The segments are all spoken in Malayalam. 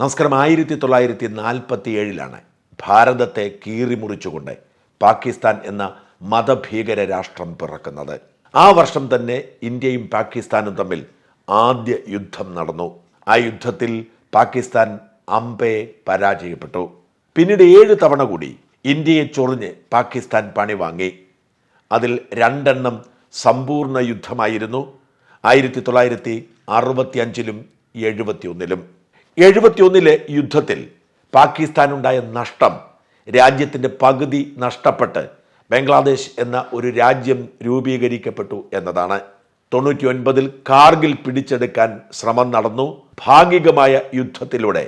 നമസ്കാരം. ആയിരത്തി തൊള്ളായിരത്തി നാൽപ്പത്തി ഏഴിലാണ് ഭാരതത്തെ കീറിമുറിച്ചുകൊണ്ട് പാകിസ്ഥാൻ എന്ന മതഭീകര രാഷ്ട്രം പിറക്കുന്നത്. ആ വർഷം തന്നെ ഇന്ത്യയും പാകിസ്ഥാനും തമ്മിൽ ആദ്യ യുദ്ധം നടന്നു. ആ യുദ്ധത്തിൽ പാകിസ്ഥാൻ അമ്പെ പരാജയപ്പെട്ടു. പിന്നീട് ഏഴ് തവണ കൂടി ഇന്ത്യയെ ചൊറിഞ്ഞ് പാകിസ്ഥാൻ പണി വാങ്ങി. അതിൽ രണ്ടെണ്ണം സമ്പൂർണ യുദ്ധമായിരുന്നു. ആയിരത്തി തൊള്ളായിരത്തി അറുപത്തി അഞ്ചിലും എഴുപത്തിയൊന്നിലും. എഴുപത്തിയൊന്നിലെ യുദ്ധത്തിൽ പാകിസ്ഥാനുണ്ടായ നഷ്ടം രാജ്യത്തിന്റെ പകുതി നഷ്ടപ്പെട്ട് ബംഗ്ലാദേശ് എന്ന ഒരു രാജ്യം രൂപീകരിക്കപ്പെട്ടു എന്നതാണ്. തൊണ്ണൂറ്റി ഒൻപതിൽ കാർഗിൽ പിടിച്ചെടുക്കാൻ ശ്രമം നടന്നു. ഭാഗികമായ യുദ്ധത്തിലൂടെ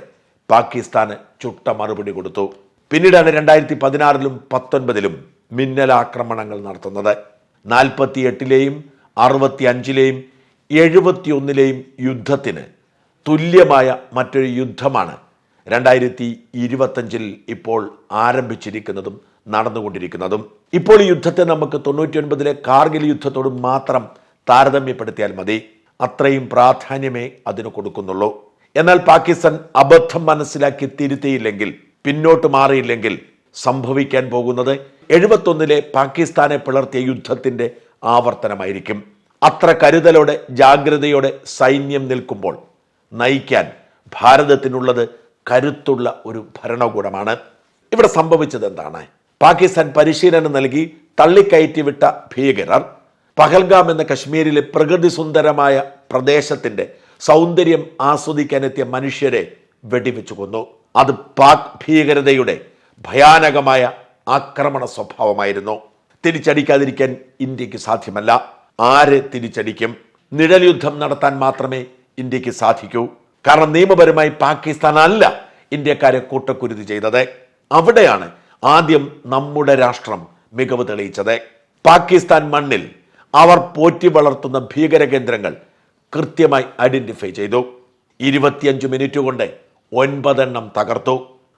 പാകിസ്ഥാന് ചുട്ട മറുപടി കൊടുത്തു. പിന്നീടാണ് രണ്ടായിരത്തി പതിനാറിലും പത്തൊൻപതിലും മിന്നലാക്രമണങ്ങൾ നടത്തുന്നത്. നാൽപ്പത്തി എട്ടിലെയും അറുപത്തി അഞ്ചിലെയും എഴുപത്തിയൊന്നിലെയും യുദ്ധത്തിന് തുല്യമായ മറ്റൊരു യുദ്ധമാണ് രണ്ടായിരത്തി ഇരുപത്തഞ്ചിൽ ഇപ്പോൾ ആരംഭിച്ചിരിക്കുന്നതും നടന്നുകൊണ്ടിരിക്കുന്നതും. ഇപ്പോൾ ഈ യുദ്ധത്തെ നമുക്ക് തൊണ്ണൂറ്റി ഒൻപതിലെ കാർഗിൽ യുദ്ധത്തോട് മാത്രം താരതമ്യപ്പെടുത്തിയാൽ മതി. അത്രയും പ്രാധാന്യമേ അതിന് കൊടുക്കുന്നുള്ളൂ. എന്നാൽ പാകിസ്ഥാൻ അബദ്ധം മനസ്സിലാക്കി തിരുത്തിയില്ലെങ്കിൽ പിന്നോട്ട് മാറിയില്ലെങ്കിൽ സംഭവിക്കാൻ പോകുന്നത് എഴുപത്തൊന്നിലെ പാകിസ്ഥാനെ പിളർത്തിയ യുദ്ധത്തിന്റെ ആവർത്തനമായിരിക്കും. അത്ര കരുതലോടെ ജാഗ്രതയോടെ സൈന്യം നിൽക്കുമ്പോൾ നയിക്കാൻ ഭാരതത്തിനുള്ളത് കരുത്തുള്ള ഒരു ഭരണകൂടമാണ്. ഇവിടെ സംഭവിച്ചത് എന്താണ് പാകിസ്ഥാൻ പരിശീലനം നൽകി തള്ളിക്കയറ്റി വിട്ട ഭീകരർ പഹൽഗാം എന്ന കശ്മീരിലെ പ്രകൃതി സുന്ദരമായ പ്രദേശത്തിന്റെ സൗന്ദര്യം ആസ്വദിക്കാനെത്തിയ മനുഷ്യരെ വെടിവെച്ചു കൊന്നു. അത് പാക് ഭീകരതയുടെ ഭയാനകമായ ആക്രമണ സ്വഭാവമായിരുന്നു. തിരിച്ചടിക്കാതിരിക്കാൻ ഇന്ത്യയ്ക്ക് സാധ്യമല്ല. ആരെ തിരിച്ചടിക്കും? നിഴൽ യുദ്ധം നടത്താൻ മാത്രമേ ഇന്ത്യയ്ക്ക് സാധിക്കൂ. കാരണം നിയമപരമായി പാകിസ്ഥാൻ അല്ല ഇന്ത്യക്കാരെ കൂട്ടക്കുരുതി ചെയ്തത്. അവിടെയാണ് ആദ്യം നമ്മുടെ രാഷ്ട്രം മികവ് തെളിയിച്ചത്. പാകിസ്ഥാൻ മണ്ണിൽ അവർ പോറ്റി വളർത്തുന്ന ഭീകര കേന്ദ്രങ്ങൾ കൃത്യമായി ഐഡന്റിഫൈ ചെയ്തു. ഇരുപത്തിയഞ്ച് മിനിറ്റ് കൊണ്ട് ഒൻപതെണ്ണം തകർത്തു.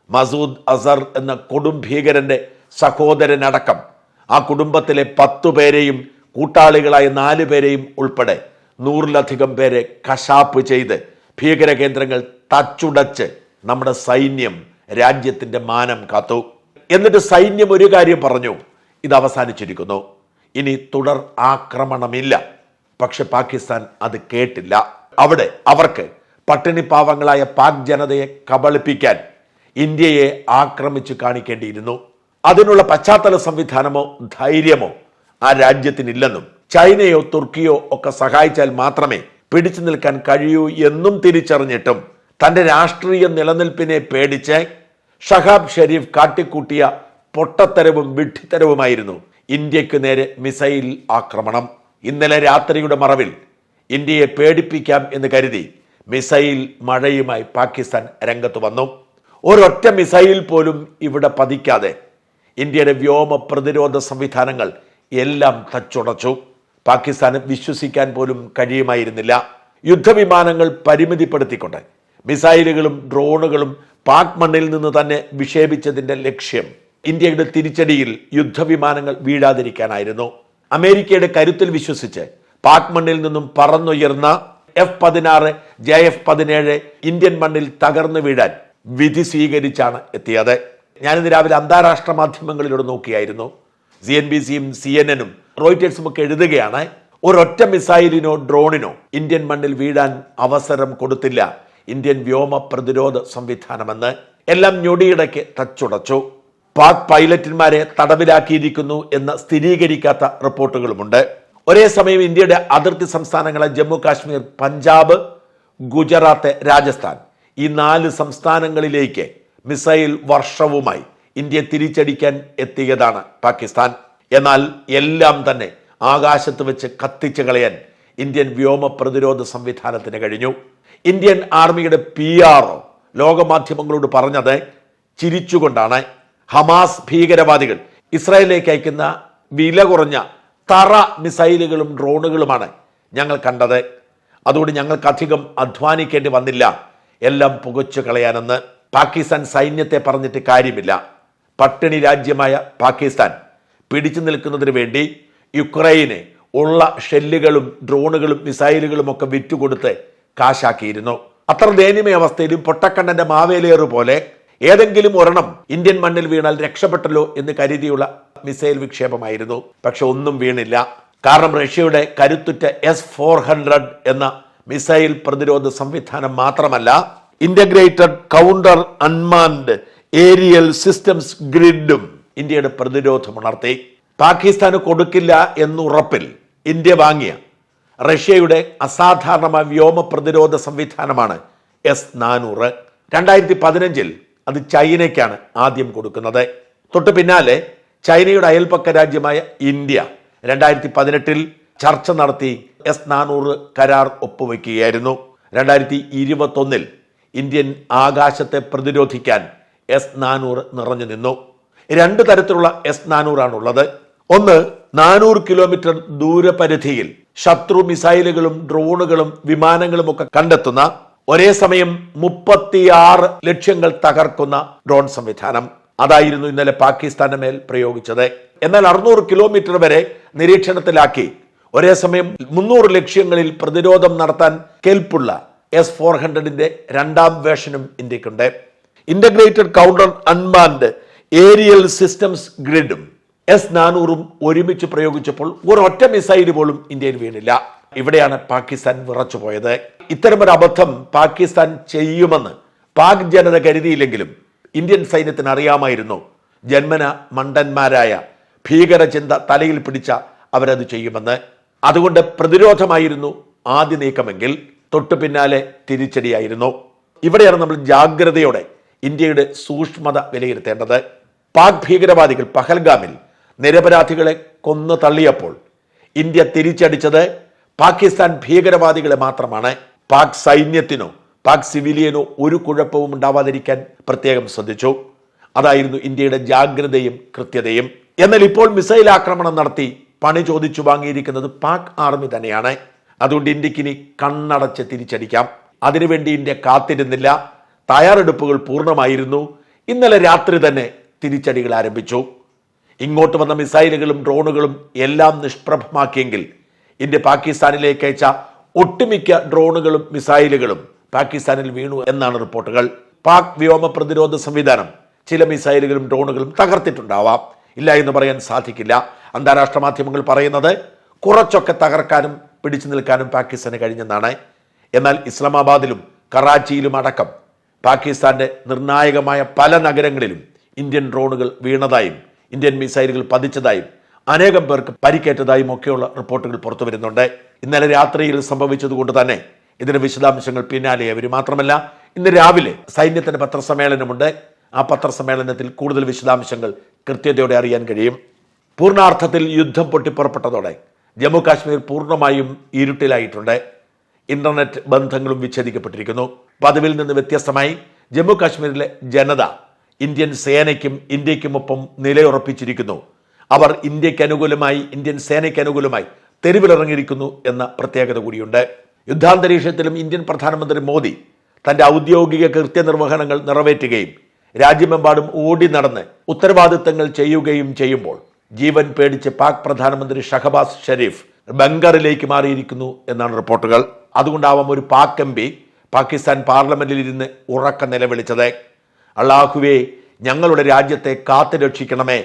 മസൂദ് അസർ എന്ന കൊടും ഭീകരന്റെ സഹോദരനടക്കം ആ കുടുംബത്തിലെ പത്തു പേരെയും കൂട്ടാളികളായ നാലു പേരെയും ഉൾപ്പെടെ നൂറിലധികം പേരെ കശാപ്പ് ചെയ്ത് ഭീകര കേന്ദ്രങ്ങൾ തച്ചുടച്ച് നമ്മുടെ സൈന്യം രാജ്യത്തിന്റെ മാനം കാത്തു. എന്നിട്ട് സൈന്യം ഒരു കാര്യം പറഞ്ഞു. ഇത് അവസാനിച്ചിരിക്കുന്നു. ഇനി തുടർ ആക്രമണമില്ല. പക്ഷെ പാകിസ്ഥാൻ അത് കേട്ടില്ല. അവിടെ അവർക്ക് പട്ടിണി പാവങ്ങളായ പാക് ജനതയെ കബളിപ്പിക്കാൻ ഇന്ത്യയെ ആക്രമിച്ചു കാണിക്കേണ്ടിയിരുന്നു. അതിനുള്ള പശ്ചാത്തല സംവിധാനമോ ധൈര്യമോ ആ രാജ്യത്തിനില്ലെന്നും ചൈനയോ തുർക്കിയോ ഒക്കെ സഹായിച്ചാൽ മാത്രമേ പിടിച്ചു നിൽക്കാൻ കഴിയൂ എന്നും തിരിച്ചറിഞ്ഞിട്ടും തന്റെ രാഷ്ട്രീയ നിലനിൽപ്പിനെ പേടിച്ച് ഷഹാബ് ഷെരീഫ് കാട്ടിക്കൂട്ടിയ പൊട്ടത്തരവും വിഡ്ഢിത്തരവുമായിരുന്നു ഇന്ത്യയ്ക്ക് നേരെ മിസൈൽ ആക്രമണം. ഇന്നലെ രാത്രിയുടെ മറവിൽ ഇന്ത്യയെ പേടിപ്പിക്കാം എന്ന് കരുതി മിസൈൽ മഴയുമായി പാകിസ്ഥാൻ രംഗത്ത് വന്നു. ഒരൊറ്റ മിസൈൽ പോലും ഇവിടെ പതിക്കാതെ ഇന്ത്യയുടെ വ്യോമ പ്രതിരോധ സംവിധാനങ്ങൾ എല്ലാം തച്ചുടച്ചു. പാകിസ്ഥാന് വിശ്വസിക്കാൻ പോലും കഴിയുമായിരുന്നില്ല. യുദ്ധവിമാനങ്ങൾ പരിമിതിപ്പെടുത്തിക്കൊണ്ട് മിസൈലുകളും ഡ്രോണുകളും പാക് മണ്ണിൽ നിന്ന് തന്നെ വിക്ഷേപിച്ചതിന്റെ ലക്ഷ്യം ഇന്ത്യയുടെ തിരിച്ചടിയിൽ യുദ്ധവിമാനങ്ങൾ വീഴാതിരിക്കാനായിരുന്നു. അമേരിക്കയുടെ കരുത്തിൽ വിശ്വസിച്ച് പാക് മണ്ണിൽ നിന്നും പറന്നുയർന്ന എഫ് പതിനാറ് ജെ എഫ് പതിനേഴ് ഇന്ത്യൻ മണ്ണിൽ തകർന്നു വീഴാൻ വിധി സ്വീകരിച്ചാണ് എത്തിയത്. ഞാനിന്ന് രാവിലെ അന്താരാഷ്ട്ര മാധ്യമങ്ങളിലൂടെ നോക്കിയായിരുന്നു. സി എൻ ബി സിയും സി എൻ എനും റോയിറ്റേഴ്സും ഒക്കെ എഴുതുകയാണ് ഒരൊറ്റ മിസൈലിനോ ഡ്രോണിനോ ഇന്ത്യൻ മണ്ണിൽ വീഴാൻ അവസരം കൊടുത്തില്ല. ഇന്ത്യൻ വ്യോമ പ്രതിരോധ സംവിധാനമെന്ന് എല്ലാം ഞൊടിയിടയ്ക്ക് തച്ചുടച്ചു. പാക് പൈലറ്റുമാരെ തടവിലാക്കിയിരിക്കുന്നു എന്ന് സ്ഥിരീകരിക്കാത്ത റിപ്പോർട്ടുകളുമുണ്ട്. ഒരേ സമയം ഇന്ത്യയുടെ അതിർത്തി സംസ്ഥാനങ്ങളെ ജമ്മു കാശ്മീർ പഞ്ചാബ് ഗുജറാത്ത് രാജസ്ഥാൻ ഈ നാല് സംസ്ഥാനങ്ങളിലേക്ക് മിസൈൽ വർഷവുമായി ഇന്ത്യ തിരിച്ചടിക്കാൻ എത്തിയതാണ് പാകിസ്ഥാൻ. എന്നാൽ എല്ലാം തന്നെ ആകാശത്ത് വെച്ച് കത്തിച്ചു കളയാൻ ഇന്ത്യൻ വ്യോമ പ്രതിരോധ സംവിധാനത്തിന് കഴിഞ്ഞു. ഇന്ത്യൻ ആർമിയുടെ പി ആർ ലോകമാധ്യമങ്ങളോട് പറഞ്ഞത് ചിരിച്ചുകൊണ്ടാണ്. ഹമാസ് ഭീകരവാദികൾ ഇസ്രായേലിലേക്ക് അയക്കുന്ന വില കുറഞ്ഞ തറ മിസൈലുകളും ഡ്രോണുകളുമാണ് ഞങ്ങൾ കണ്ടത്. അതുകൊണ്ട് ഞങ്ങൾക്ക് അധികം അധ്വാനിക്കേണ്ടി വന്നില്ല. എല്ലാം പുകച്ചു കളയാനെന്ന്. പാകിസ്ഥാൻ സൈന്യത്തെ പറഞ്ഞിട്ട് കാര്യമില്ല. പട്ടിണി രാജ്യമായ പാകിസ്ഥാൻ പിടിച്ചു നിൽക്കുന്നതിന് വേണ്ടി യുക്രൈന് ഉള്ള ഷെല്ലുകളും ഡ്രോണുകളും മിസൈലുകളും ഒക്കെ വിറ്റുകൊടുത്ത് കാശാക്കിയിരുന്നു. അത്ര ദയനീയ അവസ്ഥയിലും പൊട്ടക്കണ്ണന്റെ മാവേലിയേറ് പോലെ ഏതെങ്കിലും ഒരെണ്ണം ഇന്ത്യൻ മണ്ണിൽ വീണാൽ രക്ഷപ്പെട്ടല്ലോ എന്ന് കരുതിയുള്ള മിസൈൽ വിക്ഷേപമായിരുന്നു. പക്ഷെ ഒന്നും വീണില്ല. കാരണം റഷ്യയുടെ കരുത്തുറ്റ എസ് ഫോർ ഹൺഡ്രഡ് എന്ന മിസൈൽ പ്രതിരോധ സംവിധാനം മാത്രമല്ല integrated counter unmanned aerial systems ഗ്രിഡും ഇന്ത്യയുടെ പ്രതിരോധമുണർത്തി പാകിസ്ഥാന് കൊടുക്കില്ല എന്നുറപ്പിൽ ഇന്ത്യ വാങ്ങിയ റഷ്യയുടെ അസാധാരണമായ വ്യോമ പ്രതിരോധ സംവിധാനമാണ് എസ് നാനൂറ്. രണ്ടായിരത്തി പതിനഞ്ചിൽ അത് ചൈനയ്ക്കാണ് ആദ്യം കൊടുക്കുന്നത്. തൊട്ടു പിന്നാലെ ചൈനയുടെ അയൽപക്ക രാജ്യമായ ഇന്ത്യ രണ്ടായിരത്തി പതിനെട്ടിൽ ചർച്ച നടത്തി എസ് നാനൂറ് കരാർ ഒപ്പുവെക്കുകയായിരുന്നു. രണ്ടായിരത്തി ഇരുപത്തൊന്നിൽ ഇന്ത്യൻ ആകാശത്തെ പ്രതിരോധിക്കാൻ എസ് നാനൂറ് നിറഞ്ഞു നിന്നു. രണ്ട് തരത്തിലുള്ള എസ് നാനൂറാണുള്ളത്. ഒന്ന് നാനൂറ് കിലോമീറ്റർ ദൂരപരിധിയിൽ ശത്രു മിസൈലുകളും ഡ്രോണുകളും വിമാനങ്ങളും ഒക്കെ കണ്ടെത്തുന്ന ഒരേ സമയം മുപ്പത്തിയാറ് ലക്ഷ്യങ്ങൾ തകർക്കുന്ന ഡ്രോൺ സംവിധാനം. അതായിരുന്നു ഇന്നലെ പാകിസ്ഥാന്റെ മേൽ പ്രയോഗിച്ചത്. എന്നാൽ അറുന്നൂറ് കിലോമീറ്റർ വരെ നിരീക്ഷണത്തിലാക്കി ഒരേ സമയം മുന്നൂറ് ലക്ഷ്യങ്ങളിൽ പ്രതിരോധം നടത്താൻ കെൽപ്പുള്ള എസ് ഫോർ ഹൺഡ്രഡിന്റെ രണ്ടാം വേഷനും ഇന്ത്യക്കുണ്ട്. Integrated counter unmanned aerial systems ഗ്രിഡും S നാനൂറും ഒരുമിച്ച് പ്രയോഗിച്ചപ്പോൾ ഒരൊറ്റ മിസൈൽ പോലും ഇന്ത്യയിൽ വീണില്ല. ഇവിടെയാണ് പാകിസ്ഥാൻ വിറച്ചുപോയത് ഇത്തരമൊരു അബദ്ധം പാകിസ്ഥാൻ ചെയ്യുമെന്ന് പാക് ജനത കരുതിയില്ലെങ്കിലും ഇന്ത്യൻ സൈന്യത്തിന് അറിയാമായിരുന്നു. ജന്മന മണ്ടന്മാരായ ഭീകരചിന്ത തലയിൽ പിടിച്ച അവരത് ചെയ്യുമെന്ന്. അതുകൊണ്ട് പ്രതിരോധമായിരുന്നു ആദ്യ നീക്കമെങ്കിൽ തൊട്ടു പിന്നാലെ തിരിച്ചടിയായിരുന്നു. ഇവിടെയാണ് നമ്മൾ ജാഗ്രതയോടെ ഇന്ത്യയുടെ സൂക്ഷ്മത വിലയിരുത്തേണ്ടത്. പാക് ഭീകരവാദികൾ പഹൽഗാമിൽ നിരപരാധികളെ കൊന്നു തള്ളിയപ്പോൾ ഇന്ത്യ തിരിച്ചടിച്ചത് പാകിസ്ഥാൻ ഭീകരവാദികളെ മാത്രമാണ്. പാക് സൈന്യത്തിനോ പാക് സിവിലിയനോ ഒരു കുഴപ്പവും ഉണ്ടാവാതിരിക്കാൻ പ്രത്യേകം ശ്രദ്ധിച്ചു. അതായിരുന്നു ഇന്ത്യയുടെ ജാഗ്രതയും കൃത്യതയും. എന്നാൽ ഇപ്പോൾ മിസൈൽ ആക്രമണം നടത്തി പണി ചോദിച്ചു വാങ്ങിയിരിക്കുന്നത് പാക് ആർമി തന്നെയാണ്. അതുകൊണ്ട് ഇന്ത്യയ്ക്ക് ഇനി കണ്ണടച്ച് തിരിച്ചടിക്കാം. അതിനുവേണ്ടി ഇന്ത്യ കാത്തിരുന്നില്ല. തയ്യാറെടുപ്പുകൾ പൂർണമായിരുന്നു. ഇന്നലെ രാത്രി തന്നെ തിരിച്ചടികൾ ആരംഭിച്ചു. ഇങ്ങോട്ട് വന്ന മിസൈലുകളും ഡ്രോണുകളും എല്ലാം നിഷ്പ്രഭമാക്കിയെങ്കിൽ ഇന്ത്യ പാകിസ്ഥാനിലേക്ക് അയച്ച ഒട്ടുമിക്ക ഡ്രോണുകളും മിസൈലുകളും പാകിസ്ഥാനിൽ വീണു എന്നാണ് റിപ്പോർട്ടുകൾ. പാക് വ്യോമ പ്രതിരോധ സംവിധാനം ചില മിസൈലുകളും ഡ്രോണുകളും തകർത്തിട്ടുണ്ടാവാം. ഇല്ല എന്ന് പറയാൻ സാധിക്കില്ല. അന്താരാഷ്ട്ര മാധ്യമങ്ങൾ പറയുന്നത് കുറച്ചൊക്കെ തകർക്കാനും പിടിച്ചു നിൽക്കാനും പാകിസ്ഥാന് കഴിഞ്ഞെന്നാണ്. എന്നാൽ ഇസ്ലാമാബാദിലും കറാച്ചിയിലും അടക്കം പാകിസ്ഥാന്റെ നിർണായകമായ പല നഗരങ്ങളിലും ഇന്ത്യൻ ഡ്രോണുകൾ വീണതായും ഇന്ത്യൻ മിസൈലുകൾ പതിച്ചതായും അനേകം പേർക്ക് പരിക്കേറ്റതായും ഒക്കെയുള്ള റിപ്പോർട്ടുകൾ പുറത്തു വരുന്നുണ്ട്. ഇന്നലെ രാത്രിയിൽ സംഭവിച്ചതുകൊണ്ട് തന്നെ ഇതിന് വിശദാംശങ്ങൾ പിന്നാലെ അവർ മാത്രമല്ല ഇന്ന് രാവിലെ സൈന്യത്തിന്റെ പത്രസമ്മേളനമുണ്ട്. ആ പത്രസമ്മേളനത്തിൽ കൂടുതൽ വിശദാംശങ്ങൾ കൃത്യതയോടെ അറിയാൻ കഴിയും. പൂർണാർത്ഥത്തിൽ യുദ്ധം പൊട്ടിപ്പുറപ്പെട്ടതോടെ ജമ്മു കാശ്മീർ പൂർണമായും ഇരുട്ടിലായിട്ടുണ്ട്. ഇന്റർനെറ്റ് ബന്ധങ്ങളും വിച്ഛേദിക്കപ്പെട്ടിരിക്കുന്നു. പതിവിൽ നിന്ന് വ്യത്യസ്തമായി ജമ്മു കാശ്മീരിലെ ജനത ഇന്ത്യൻ സേനയ്ക്കും ഇന്ത്യക്കുമൊപ്പം നിലയുറപ്പിച്ചിരിക്കുന്നു. അവർ ഇന്ത്യയ്ക്ക് അനുകൂലമായി ഇന്ത്യൻ സേനയ്ക്ക് അനുകൂലമായി തെരുവിലിറങ്ങിയിരിക്കുന്നു എന്ന പ്രത്യേകത കൂടിയുണ്ട്. യുദ്ധാന്തരീക്ഷത്തിലും ഇന്ത്യൻ പ്രധാനമന്ത്രി മോദി തന്റെ ഔദ്യോഗിക കൃത്യനിർവഹണങ്ങൾ നിറവേറ്റുകയും രാജ്യമെമ്പാടും ഓടി നടന്ന് ഉത്തരവാദിത്തങ്ങൾ ചെയ്യുകയും ചെയ്യുമ്പോൾ ജീവൻ പേടിച്ച് പാക് പ്രധാനമന്ത്രി ഷഹബാസ് ഷെരീഫ് ബംഗറിലേക്ക് മാറിയിരിക്കുന്നു എന്നാണ് റിപ്പോർട്ടുകൾ. അതുകൊണ്ടാവാം ഒരു പാക് എം പാകിസ്ഥാൻ പാർലമെന്റിൽ ഇരുന്ന് ഉറക്ക നിലവിളിച്ചത്. അള്ളാഹുവേ ഞങ്ങളുടെ രാജ്യത്തെ കാത്തു രക്ഷിക്കണമേ.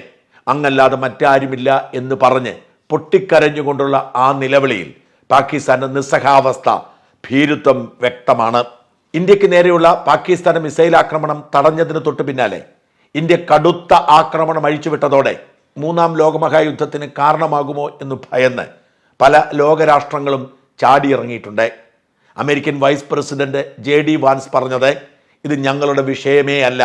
അങ്ങല്ലാതെ മറ്റാരുമില്ല എന്ന് പറഞ്ഞ് പൊട്ടിക്കരഞ്ഞുകൊണ്ടുള്ള ആ നിലവിളിയിൽ പാകിസ്ഥാന്റെ നിസ്സഹാവസ്ഥ ഭീരുത്വം വ്യക്തമാണ്. ഇന്ത്യയ്ക്ക് നേരെയുള്ള പാകിസ്ഥാൻ മിസൈൽ ആക്രമണം തടഞ്ഞതിന് തൊട്ടു പിന്നാലെ ഇന്ത്യ കടുത്ത ആക്രമണം അഴിച്ചുവിട്ടതോടെ മൂന്നാം ലോകമഹായുദ്ധത്തിന് കാരണമാകുമോ എന്ന് ഭയന്ന് പല ലോകരാഷ്ട്രങ്ങളും ചാടിയിറങ്ങിയിട്ടുണ്ട്. American vice president J D Vance പറഞ്ഞത് ഇത് ഞങ്ങളുടെ വിഷയമേ അല്ല.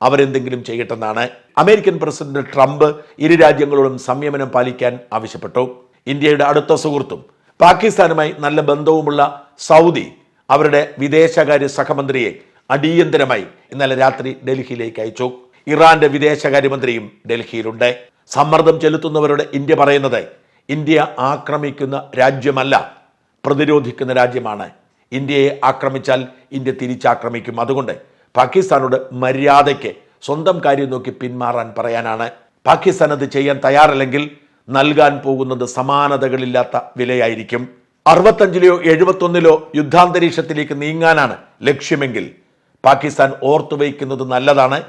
അവരെന്തെങ്കിലും ചെയ്യട്ടെന്നാണ് അമേരിക്കൻ പ്രസിഡന്റ് ട്രംപ് ഇരു രാജ്യങ്ങളോടും സംയമനം പാലിക്കാൻ ആവശ്യപ്പെട്ടു. ഇന്ത്യയുടെ അടുത്ത സുഹൃത്തും പാകിസ്ഥാനുമായി നല്ല ബന്ധവുമുള്ള സൗദി അവരുടെ വിദേശകാര്യ സഹമന്ത്രിയെ അടിയന്തരമായി ഇന്നലെ രാത്രി ഡൽഹിയിലേക്ക് അയച്ചു. ഇറാന്റെ വിദേശകാര്യമന്ത്രിയും ഡൽഹിയിലുണ്ട്. സമ്മർദ്ദം ചെലുത്തുന്നവരുടെ ഇന്ത്യ പറയുന്നത് ഇന്ത്യ ആക്രമിക്കുന്ന രാജ്യമല്ല പ്രതിരോധിക്കുന്ന രാജ്യമാണ് ഇന്ത്യയെ ആക്രമിച്ചാൽ ഇന്ത്യ തിരിച്ചാക്രമിക്കും. അതുകൊണ്ട് പാകിസ്ഥാനോട് മര്യാദയ്ക്ക് സ്വന്തം കാര്യം നോക്കി പിന്മാറാൻ പറയാനാണ്. പാകിസ്ഥാൻ അത് ചെയ്യാൻ തയ്യാറല്ലെങ്കിൽ നൽകാൻ പോകുന്നത് സമാനതകളില്ലാത്ത വിലയായിരിക്കും. അറുപത്തഞ്ചിലോ എഴുപത്തൊന്നിലോ യുദ്ധാന്തരീക്ഷത്തിലേക്ക് നീങ്ങാനാണ് ലക്ഷ്യമെങ്കിൽ പാകിസ്ഥാൻ ഓർത്തുവയ്ക്കുന്നത് നല്ലതാണ്.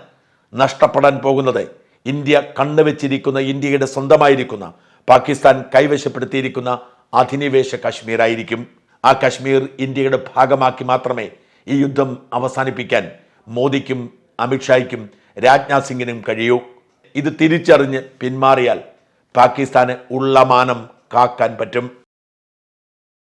നഷ്ടപ്പെടാൻ പോകുന്നത് ഇന്ത്യ കണ്ണുവെച്ചിരിക്കുന്ന ഇന്ത്യയുടെ സ്വന്തമായിരിക്കുന്ന പാകിസ്ഥാൻ കൈവശപ്പെടുത്തിയിരിക്കുന്ന അധിനിവേശ കാശ്മീരായിരിക്കും. ആ കശ്മീർ ഇന്ത്യയുടെ ഭാഗമാക്കി മാത്രമേ ഈ യുദ്ധം അവസാനിപ്പിക്കാൻ മോദിക്കും അമിത്ഷായ്ക്കും രാജ്നാഥ് സിംഗിനും കഴിയൂ. ഇത് തിരിച്ചറിഞ്ഞ് പിന്മാറിയാൽ പാകിസ്ഥാന് ഉള്ളമാനം കാക്കാൻ പറ്റും.